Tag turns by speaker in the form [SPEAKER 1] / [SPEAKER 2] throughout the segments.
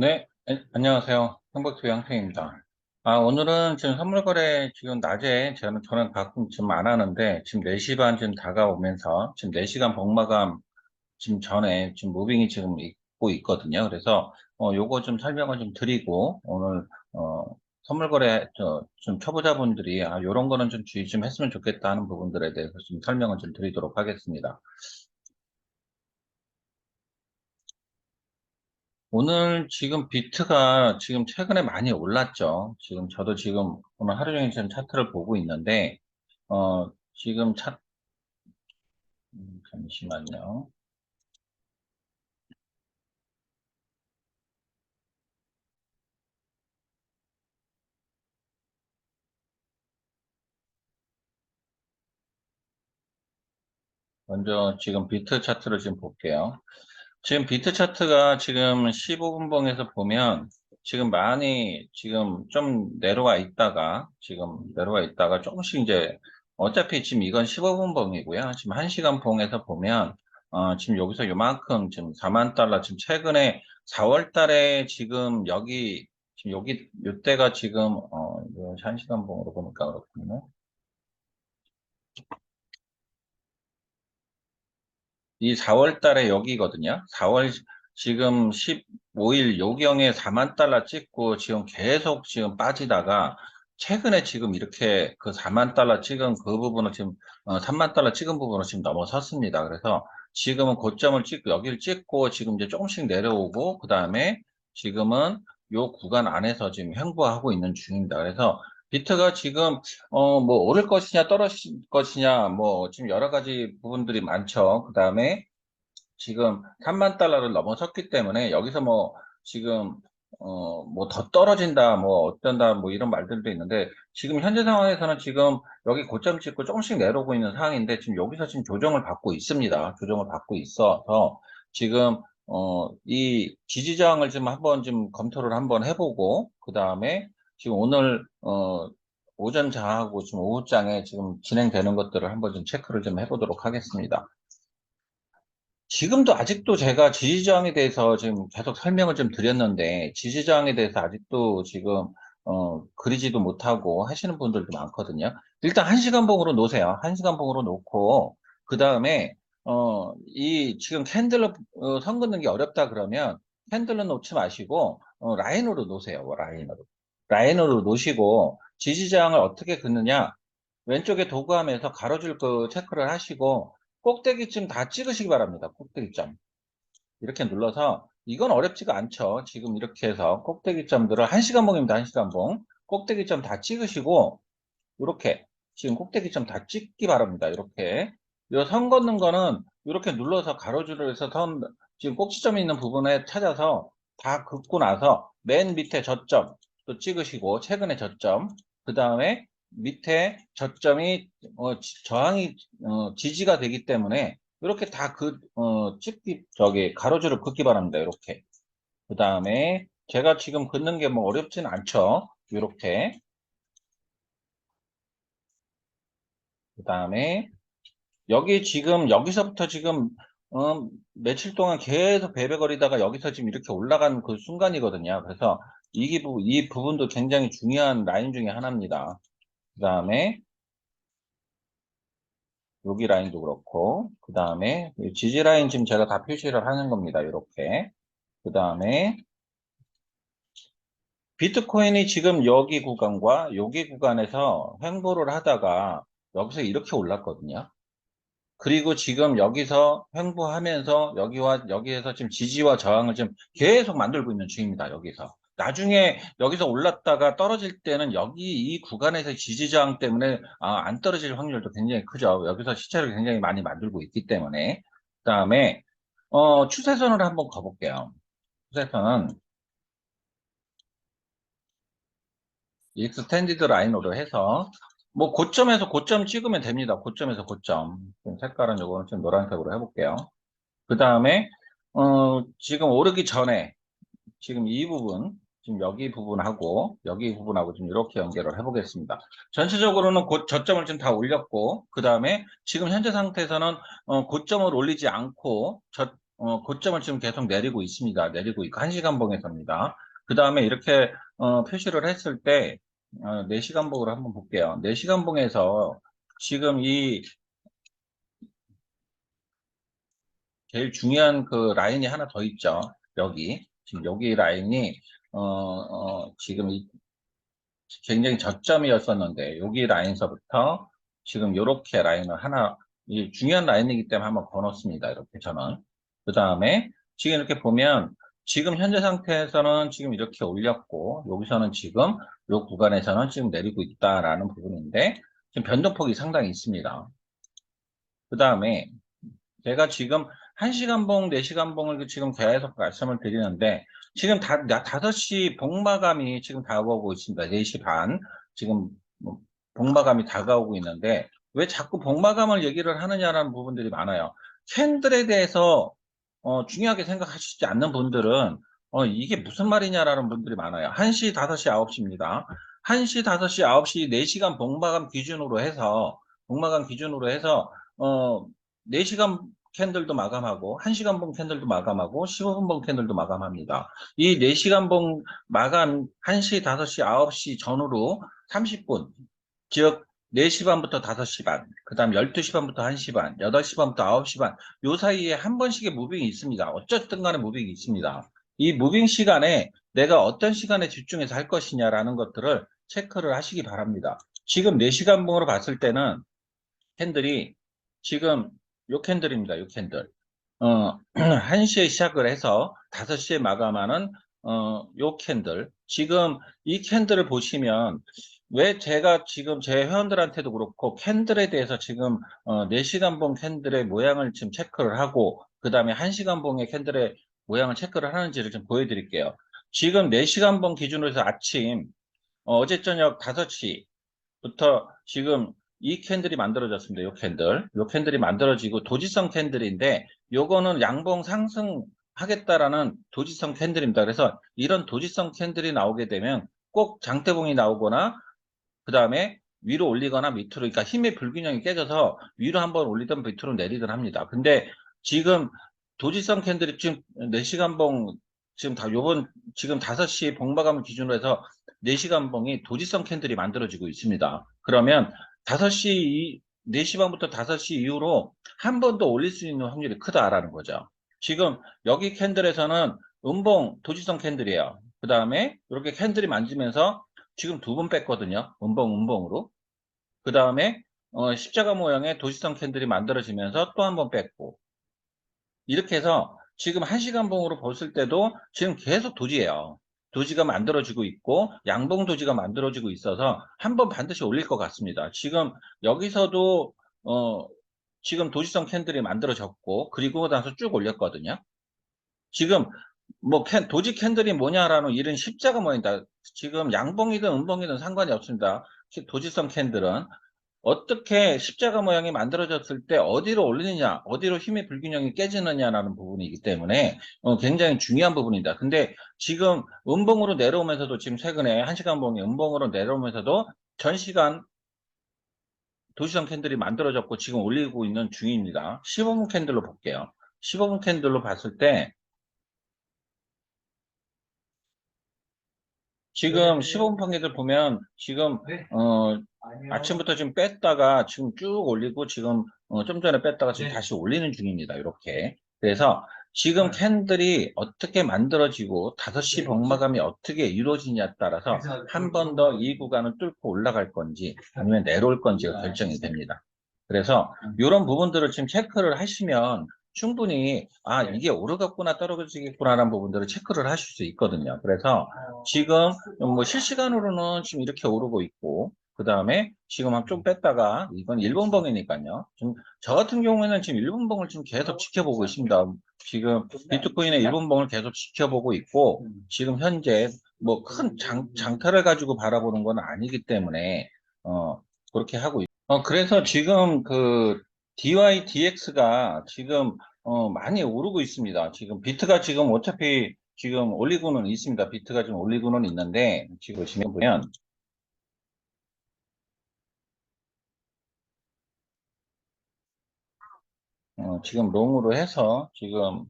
[SPEAKER 1] 네, 에, 안녕하세요. 행복TV 양평입니다. 아, 오늘은 지금 선물 거래 지금 낮에 저는, 저는 가끔 지금 안 하는데 지금 4시 반 지금 다가오면서 지금 4시간 복마감 지금 전에 지금 무빙이 지금 있고 있거든요. 그래서 어, 요거 좀 설명을 좀 드리고 오늘 어, 선물 거래 저, 좀 초보자분들이 아, 요런 거는 좀 주의 좀 했으면 좋겠다 하는 부분들에 대해서 좀 설명을 좀 드리도록 하겠습니다. 오늘 지금 비트가 지금 최근에 많이 올랐죠. 지금 저도 지금 오늘 하루 종일 지금 차트를 보고 있는데, 어, 지금 차, 음, 잠시만요. 먼저 지금 비트 차트를 지금 볼게요. 지금 비트 차트가 지금 15분봉에서 보면 지금 많이 지금 좀 내려와 있다가 지금 내려와 있다가 조금씩 이제 어차피 지금 이건 15분봉이고요. 지금 1시간 봉에서 보면 어, 지금 여기서 요만큼 지금 4만 달러 지금 최근에 4월 달에 지금 여기 지금 여기 요때가 지금 어, 1시간 봉으로 보니까 그렇군요. 이 4월 달에 여기거든요. 4월 지금 15일 요경에 4만 달러 찍고 지금 계속 지금 빠지다가 최근에 지금 이렇게 그 4만 달러 찍은 그 부분을 지금 어, 3만 달러 찍은 부분을 지금 넘어섰습니다. 그래서 지금은 고점을 찍고 여기를 찍고 지금 이제 조금씩 내려오고 그 다음에 지금은 요 구간 안에서 지금 횡보하고 있는 중입니다. 그래서 비트가 지금 어 뭐 오를 것이냐 떨어질 것이냐 뭐 지금 여러 가지 부분들이 많죠. 그 다음에 지금 3만 달러를 넘어섰기 때문에 여기서 뭐 지금 어 뭐 더 떨어진다 뭐 어쩐다 뭐 이런 말들도 있는데 지금 현재 상황에서는 지금 여기 고점 찍고 조금씩 내려오고 있는 상황인데 지금 여기서 지금 조정을 받고 있습니다. 조정을 받고 있어서 지금 어 이 지지저항을 좀 한번 좀 검토를 한번 해보고 그 다음에 지금 오늘 어 오전 장하고 지금 오후장에 지금 진행되는 것들을 한번 좀 체크를 좀 해보도록 하겠습니다. 지금도 아직도 제가 지지저항에 대해서 지금 계속 설명을 좀 드렸는데 지지저항에 대해서 아직도 지금 어, 그리지도 못하고 하시는 분들도 많거든요. 일단 1시간 봉으로 놓으세요. 1시간 봉으로 놓고 그 다음에 어, 이 지금 캔들로 어, 선 긋는 게 어렵다 그러면 캔들로 놓지 마시고 어, 라인으로 놓으세요. 뭐 라인으로. 라인으로 놓으시고 지지저항을 어떻게 긋느냐 왼쪽에 도구함에서 가로줄 그 체크를 하시고 꼭대기쯤 다 찍으시기 바랍니다. 꼭대기점. 이렇게 눌러서 이건 어렵지가 않죠. 지금 이렇게 해서 꼭대기점들을 1시간 봉입니다. 1시간 봉. 꼭대기점 다 찍으시고 이렇게 지금 꼭대기점 다 찍기 바랍니다. 이렇게 선 걷는 거는 이렇게 눌러서 가로줄을 해서 선 지금 꼭지점이 있는 부분에 찾아서 다 긋고 나서 맨 밑에 저점 또 찍으시고 최근에 저점 그 다음에 밑에 저점이 어, 저항이 어, 지지가 되기 때문에 이렇게 다그 어, 찍기 저기 가로줄을 긋기 바랍니다. 이렇게 그 다음에 제가 지금 긋는 게 뭐 어렵진 않죠. 이렇게 그 다음에 여기 지금 여기서부터 지금 어, 며칠 동안 계속 베베거리다가 여기서 지금 이렇게 올라간 그 순간이거든요. 그래서 이, 부, 이 부분도 굉장히 중요한 라인 중에 하나입니다. 그 다음에 여기 라인도 그렇고 그 다음에 지지 라인 지금 제가 다 표시를 하는 겁니다. 이렇게 그 다음에 비트코인이 지금 여기 구간과 여기 구간에서 횡보를 하다가 여기서 이렇게 올랐거든요. 그리고 지금 여기서 횡보하면서 여기와 여기에서 지금 지지와 저항을 지금 계속 만들고 있는 중입니다. 여기서. 나중에 여기서 올랐다가 떨어질 때는 여기 이 구간에서 지지저항 때문에 아, 안 떨어질 확률도 굉장히 크죠. 여기서 시차를 굉장히 많이 만들고 있기 때문에 그 다음에 어, 추세선을 한번 가볼게요. 추세선은 익스텐디드 라인으로 해서 뭐 고점에서 고점 찍으면 됩니다. 고점에서 고점. 색깔은 요거는 좀 노란색으로 해볼게요. 그 다음에 어, 지금 오르기 전에 지금 이 부분 지금 여기 부분하고 여기 부분하고 좀 이렇게 연결을 해보겠습니다. 전체적으로는 고, 저점을 좀 다 올렸고 그 다음에 지금 현재 상태에서는 어, 고점을 올리지 않고 저, 어, 고점을 지금 계속 내리고 있습니다. 내리고 있고, 1시간 봉에서입니다. 그 다음에 이렇게, 어, 표시를 했을 때, 어, 4시간 봉으로 한번 볼게요. 4시간 봉에서 지금 이 제일 중요한 그 라인이 하나 더 있죠. 여기. 지금 여기 라인이, 어, 어, 지금 이 굉장히 저점이었었는데, 여기 라인서부터 지금 이렇게 라인을 하나, 이 중요한 라인이기 때문에 한번 걸었습니다. 이렇게 저는. 그 다음에 지금 이렇게 보면 지금 현재 상태에서는 지금 이렇게 올렸고, 여기서는 지금 이 구간에서는 지금 내리고 있다라는 부분인데, 지금 변동폭이 상당히 있습니다. 그 다음에 제가 지금 1시간 봉, 4시간 봉을 지금 계속 말씀을 드리는데, 지금 다, 5시 복마감이 지금 다가오고 있습니다. 4시 반. 지금 뭐 복마감이 다가오고 있는데, 왜 자꾸 복마감을 얘기를 하느냐라는 부분들이 많아요. 캔들에 대해서 어, 중요하게 생각하시지 않는 분들은 어, 이게 무슨 말이냐라는 분들이 많아요. 1시, 5시, 9시입니다. 1시, 5시, 9시, 4시간 복마감 기준으로 해서 복마감 기준으로 해서 어, 4시간 캔들도 마감하고 1시간 봉 캔들도 마감하고 15분 봉 캔들도 마감합니다. 이 4시간 봉 마감 1시, 5시, 9시 전후로 30분 즉 4시 반부터 5시 반, 그 다음 12시 반부터 1시 반, 8시 반부터 9시 반, 요 사이에 한 번씩의 무빙이 있습니다. 어쨌든 간에 무빙이 있습니다. 이 무빙 시간에 내가 어떤 시간에 집중해서 할 것이냐라는 것들을 체크를 하시기 바랍니다. 지금 4시간 봉으로 봤을 때는 캔들이 지금 요 캔들입니다. 요 캔들. 어, 1시에 시작을 해서 5시에 마감하는 어, 요 캔들. 지금 이 캔들을 보시면 왜 제가 지금 제 회원들한테도 그렇고 캔들에 대해서 지금 어, 4시간 봉 캔들의 모양을 지금 체크를 하고 그 다음에 1시간 봉의 캔들의 모양을 체크를 하는지를 좀 보여드릴게요. 지금 4시간 봉 기준으로 해서 아침 어, 제 저녁 5시부터 지금 이 캔들이 만들어졌습니다. 이 캔들. 이 캔들이 만들어지고 도지성 캔들인데 요거는 양봉 상승 하겠다라는 도지성 캔들입니다. 그래서 이런 도지성 캔들이 나오게 되면 꼭 장대봉이 나오거나 그 다음에 위로 올리거나 밑으로 그러니까 힘의 불균형이 깨져서 위로 한번 올리든 밑으로 내리든 합니다. 근데 지금 도지성 캔들이 지금 4시간 봉 지금 다 요번 지금 5시 봉마감을 기준으로 해서 4시간 봉이 도지성 캔들이 만들어지고 있습니다. 그러면 5시, 4시 반부터 5시 이후로 한 번 더 올릴 수 있는 확률이 크다라는 거죠. 지금 여기 캔들에서는 음봉 도지성 캔들이에요. 그 다음에 이렇게 캔들이 만지면서 지금 두 번 뺐거든요. 음봉, 음봉으로. 그 다음에 어, 십자가 모양의 도지성 캔들이 만들어지면서 또 한 번 뺐고 이렇게 해서 지금 1시간 봉으로 봤을 때도 지금 계속 도지예요. 도지가 만들어지고 있고 양봉 도지가 만들어지고 있어서 한 번 반드시 올릴 것 같습니다. 지금 여기서도 어 지금 도지성 캔들이 만들어졌고 그리고 나서 쭉 올렸거든요. 지금 뭐 캔, 도지 캔들이 뭐냐라는 이런 십자가 모양이다. 지금 양봉이든 음봉이든 상관이 없습니다. 도지성 캔들은 어떻게 십자가 모양이 만들어졌을 때 어디로 올리느냐, 어디로 힘의 불균형이 깨지느냐라는 부분이기 때문에 어, 굉장히 중요한 부분입니다. 근데 지금 음봉으로 내려오면서도 지금 최근에 1시간 봉이 음봉으로 내려오면서도 전시간 도시성 캔들이 만들어졌고 지금 올리고 있는 중입니다. 15분 캔들로 볼게요. 15분 캔들로 봤을 때 지금 15분 판결들 보면 지금 어 아침부터 지금 뺐다가 지금 쭉 올리고 지금 어, 좀 전에 뺐다가 지금
[SPEAKER 2] 네.
[SPEAKER 1] 다시 올리는 중입니다. 이렇게. 그래서 지금 캔들이 어떻게 만들어지고 5시
[SPEAKER 2] 네.
[SPEAKER 1] 복마감이 어떻게 이루어지냐에 따라서 한 번 더 이 구간을 뚫고 올라갈 건지 아니면 내려올 건지가 결정이 됩니다. 그래서 이런 부분들을 지금 체크를 하시면 충분히 아 이게 오르겠구나 떨어지겠구나라는 부분들을 체크를 하실 수 있거든요. 그래서 지금 뭐 실시간으로는 지금 이렇게 오르고 있고 그 다음에 지금 한 좀 뺐다가 이건 일본봉이니까요. 지금 저 같은 경우에는 지금 일본봉을 지금 계속 지켜보고 있습니다. 지금 비트코인의 일본봉을 계속 지켜보고 있고 지금 현재 뭐 큰 장타를 가지고 바라보는 건 아니기 때문에 어 그렇게 하고 있. 어 그래서 지금 그 DYDX가 지금 어 많이 오르고 있습니다. 지금 비트가 지금 어차피 지금 올리고는 있습니다. 비트가 지금 올리고는 있는데 지금 보시면 보면 어, 지금 롱으로 해서 지금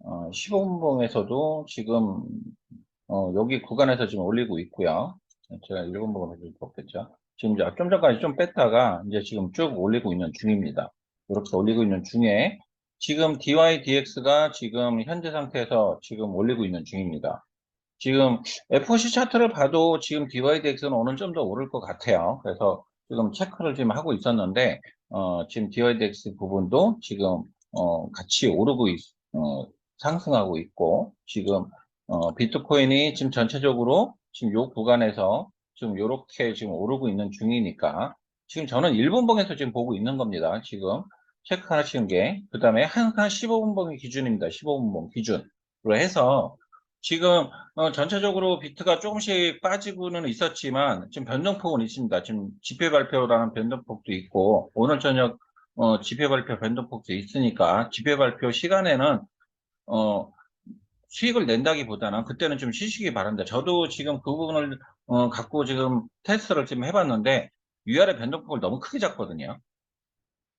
[SPEAKER 1] 어, 15분봉에서도 지금 어, 여기 구간에서 지금 올리고 있고요. 제가 1분봉을 해줄 거 없겠죠. 지금 이제 좀 전까지 좀 뺐다가 이제 지금 쭉 올리고 있는 중입니다. 이렇게 올리고 있는 중에 지금 DYDX가 지금 현재 상태에서 지금 올리고 있는 중입니다. 지금 FOC 차트를 봐도 지금 DYDX는 오늘 좀 더 오를 것 같아요. 그래서 지금 체크를 지금 하고 있었는데 어, 지금 DYDX 부분도 지금 어, 같이 오르고 있, 어, 상승하고 있고 지금 어, 비트코인이 지금 전체적으로 지금 요 구간에서 지금 요렇게 지금 오르고 있는 중이니까 지금 저는 1분봉에서 지금 보고 있는 겁니다. 지금 체크하시는 게, 그 다음에 항상 15분봉이 기준입니다. 15분봉 기준으로 해서 지금 어, 전체적으로 비트가 조금씩 빠지고는 있었지만 지금 변동폭은 있습니다. 지금 지표 발표라는 변동폭도 있고 오늘 저녁 어, 지표 발표 변동폭도 있으니까 지표 발표 시간에는 어, 수익을 낸다기보다는 그때는 좀 쉬시기 바랍니다. 저도 지금 그 부분을 어, 갖고 지금 테스트를 지금 해봤는데 위아래 변동폭을 너무 크게 잡거든요.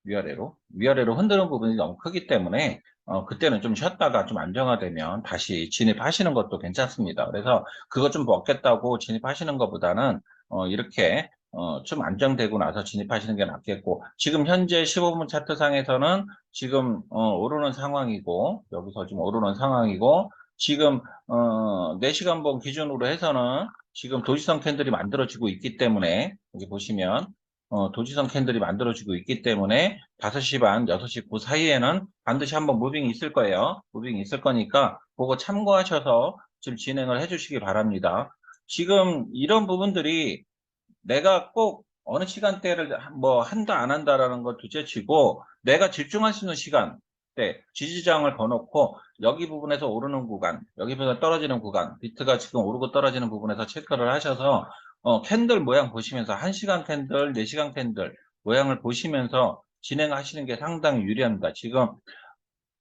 [SPEAKER 1] 위아래로 위아래로 흔드는 부분이 너무 크기 때문에 어, 그때는 좀 쉬었다가 좀 안정화되면 다시 진입하시는 것도 괜찮습니다. 그래서 그거 좀 먹겠다고 진입하시는 것보다는 어, 이렇게 어, 좀 안정되고 나서 진입하시는 게 낫겠고 지금 현재 15분 차트상에서는 지금 어, 오르는 상황이고 여기서 지금 오르는 상황이고 지금 어, 4시간봉 기준으로 해서는 지금 도지성 캔들이 만들어지고 있기 때문에 여기 보시면 어, 도지성 캔들이 만들어지고 있기 때문에 5시 반, 6시 그 사이에는 반드시 한번 무빙이 있을 거예요. 무빙이 있을 거니까 그거 참고하셔서 지금 진행을 해주시기 바랍니다. 지금 이런 부분들이 내가 꼭 어느 시간대를 뭐 한다 안 한다라는 걸 둘째치고 내가 집중할 수 있는 시간 때 지지장을 거놓고 여기 부분에서 오르는 구간 여기 부분에서 떨어지는 구간 비트가 지금 오르고 떨어지는 부분에서 체크를 하셔서 어, 캔들 모양 보시면서 1시간 캔들, 4시간 캔들 모양을 보시면서 진행하시는 게 상당히 유리합니다. 지금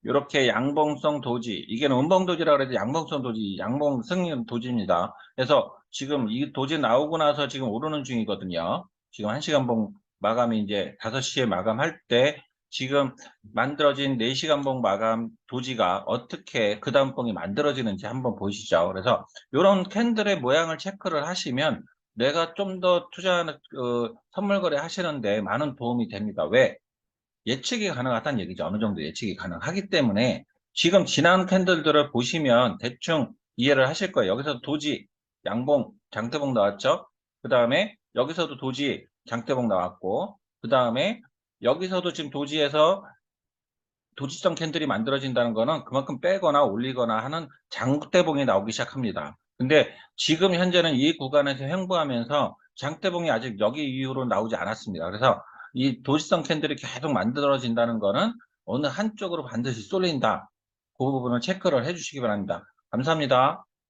[SPEAKER 1] 이렇게 양봉성 도지, 이게 음봉 도지라고 해서 양봉성 도지, 양봉 승인 도지입니다. 그래서 지금 이 도지 나오고 나서 지금 오르는 중이거든요. 지금 1시간 봉 마감이 이제 5시에 마감할 때 지금 만들어진 4시간 봉 마감 도지가 어떻게 그 다음 봉이 만들어지는지 한번 보시죠. 그래서 이런 캔들의 모양을 체크를 하시면 내가 좀 더 투자하는 어, 선물 거래 하시는데 많은 도움이 됩니다. 왜? 예측이 가능하다는 얘기죠. 어느 정도 예측이 가능하기 때문에 지금 지난 캔들들을 보시면 대충 이해를 하실 거예요. 여기서 도지, 양봉, 장대봉 나왔죠? 그 다음에 여기서도 도지, 장대봉 나왔고 그 다음에 여기서도 지금 도지에서 도지성 캔들이 만들어진다는 거는 그만큼 빼거나 올리거나 하는 장대봉이 나오기 시작합니다. 근데 지금 현재는 이 구간에서 횡보하면서 장대봉이 아직 여기 이후로 나오지 않았습니다. 그래서 이 도시성 캔들이 계속 만들어진다는 거는 어느 한쪽으로 반드시 쏠린다. 그 부분을 체크를 해주시기 바랍니다. 감사합니다.